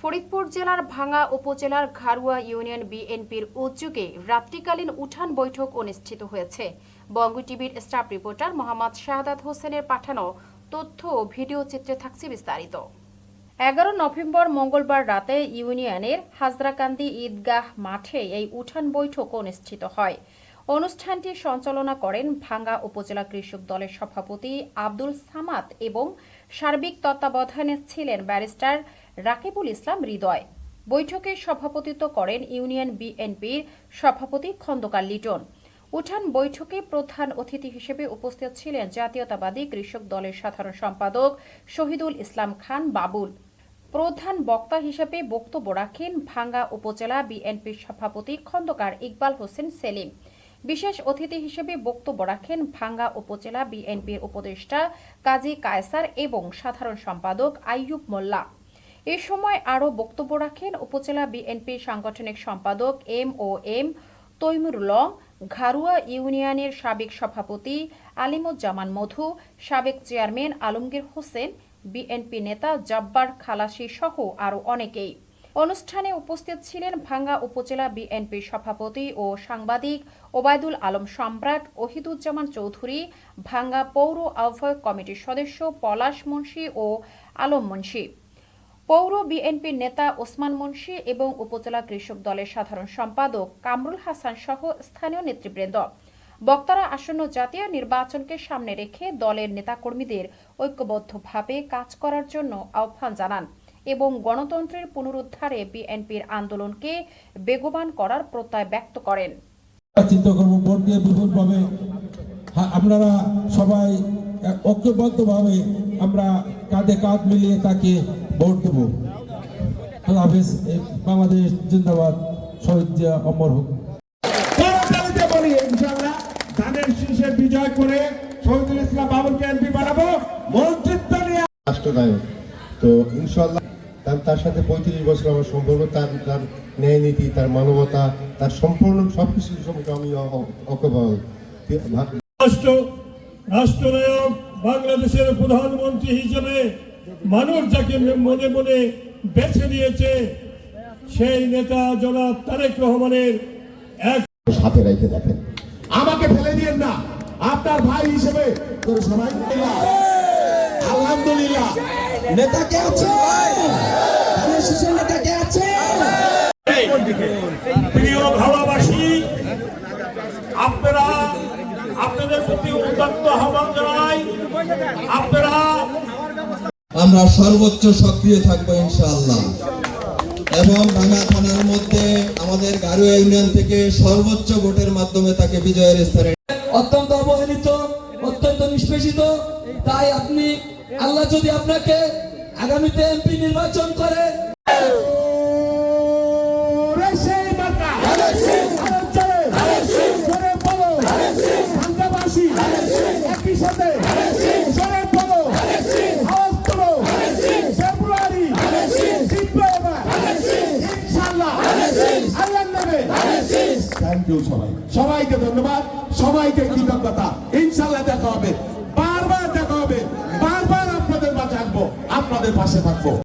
ফরিদপুর জেলার ভাঙ্গা উপজেলার ঘারুয়া ইউনিয়ন বিএনপির উদ্যোগে রাত্রিকালীন উঠান বৈঠক অনুষ্ঠিত হয়েছে। বঙ্গ টিভির স্টাফ রিপোর্টার মোহাম্মদ শাহাদাত হোসেনের পাঠানো তথ্য ও ভিডিও চিত্রে থাকছে বিস্তারিত। এগারো নভেম্বর মঙ্গলবার রাতে ইউনিয়নের হাজরাকান্দি ঈদগাহ মাঠে এই উঠান বৈঠক অনুষ্ঠিত হয়। অনুষ্ঠানটি সঞ্চালনা করেন ভাঙ্গা উপজেলা কৃষক দলের সভাপতি আব্দুল সামাদ এবং সার্বিক তত্ত্বাবধানে ছিলেন ব্যারিস্টার রাকিবুল ইসলাম হৃদয়। বৈঠকে সভাপতিত্ব করেন ইউনিয়ন বিএনপির সভাপতি খন্দকার লিটন। উঠান বৈঠকে প্রধান অতিথি হিসেবে উপস্থিত ছিলেন জাতীয়তাবাদী কৃষক দলের সাধারণ সম্পাদক শহীদুল ইসলাম খান বাবুল। প্রধান বক্তা হিসেবে বক্তব্য রাখেন ভাঙ্গা উপজেলা বিএনপির সভাপতি খন্দকার ইকবাল হোসেন সেলিম। বিশেষ অতিথি হিসেবে বক্তব্য রাখেন ভাঙ্গা উপজেলা বিএনপির উপদেষ্টা কাজী কায়সার এবং সাধারণ সম্পাদক আইয়ুব মোল্লা। এ সময় আরও বক্তব্য রাখেন উপজেলা বিএনপির সাংগঠনিক সম্পাদক এম ও এম তৈমুরুলং, ঘারুয়া ইউনিয়নের সাবেক সভাপতি আলিমুজ্জামান মধু, সাবেক চেয়ারম্যান আলমগীর হোসেন, বিএনপি নেতা জব্বার খালাসি সহ আরও অনেকেই। অনুষ্ঠানে উপস্থিত ছিলেন ভাঙ্গা উপজেলা বিএনপির সভাপতি ও সাংবাদিক ওবায়দুল আলম সম্রাট ওহিদুজ্জামান চৌধুরী, ভাঙ্গা পৌর আহ্বায়ক কমিটির সদস্য পলাশ মুন্সী ও আলম মুন্সী। পৌর বিএনপির নেতা ওসমান মুন্সী এবং উপজেলা কৃষক দলের সাধারণ সম্পাদক কামরুল হাসান সহ স্থানীয় নেতৃবৃন্দ। বক্তারা আসন্ন জাতীয় নির্বাচনকে সামনে রেখে দলের নেতাকর্মীদের ঐক্যবদ্ধভাবে কাজ করার জন্য আহ্বান জানান। এবং গণতন্ত্রের পুনরুদ্ধারে বিএনপির আন্দোলনকে বেগবান করার প্রত্যয় ব্যক্ত করেন। চিন্তা করব ভোট দিয়ে বিপুলভাবে আপনারা সবাই ঐক্যবদ্ধভাবে আমরা কাঁধে কাঁধ মিলিয়ে তাকে ভোট দেব। আল্লাহ হাফেজ বাংলাদেশ জিন্দাবাদ শহীদ জিয়া অমর হোক। ধানের বিজয় করে শহীদুল ইসলাম বাবুলকে এমপি বানাবো। মন্ত্রিত্ব নিয়ে রাষ্ট্রনায়ক। তো ইনশাল্লাহ তার তার সাথে পঁয়ত্রিশ বছর আমার সম্পর্ক তার তার ন্যায় নীতি তার মানবতা তার সম্পূর্ণ সবকিছু সম্পর্কে আমি রাষ্ট্র রাষ্ট্রনায়ক বাংলাদেশের প্রধানমন্ত্রী হিসেবে মানুষ যাকে মনে মনে বেছে নিয়েছে সেই নেতা জনাব তারেক রহমানের এক সাথে রেখে দেখেন। আমাকে ফেলে দিয়েন না। আপনার ভাই হিসেবে আলহামদুলিল্লাহ। নেতা কে আছে? ধানের নেতা কে আছে? প্রিয় ভালোবাসী আপনারা আপনাদের প্রতি উদ্যত্ত আহ্বান জানাই আপনারা আমরা সর্বোচ্চ সক্রিয় থাকব ইনশাআল্লাহ। এবং ভাঙা থানার মধ্যে আমাদের গারুয়া ইউনিয়ন থেকে সর্বোচ্চ ভোটের মাধ্যমে তাকে বিজয়ের স্তরে অত্যন্ত অবহেলিত অত্যন্ত নিষ্পেষিত। তাই আপনি আল্লাহ যদি আপনাকে আগামীতে এমপি নির্বাচন করে সবাইকে ধন্যবাদ। সবাইকে কৃতজ্ঞতা। ইনশাআল্লাহ দেখা হবে। বারবার দেখা হবে বারবার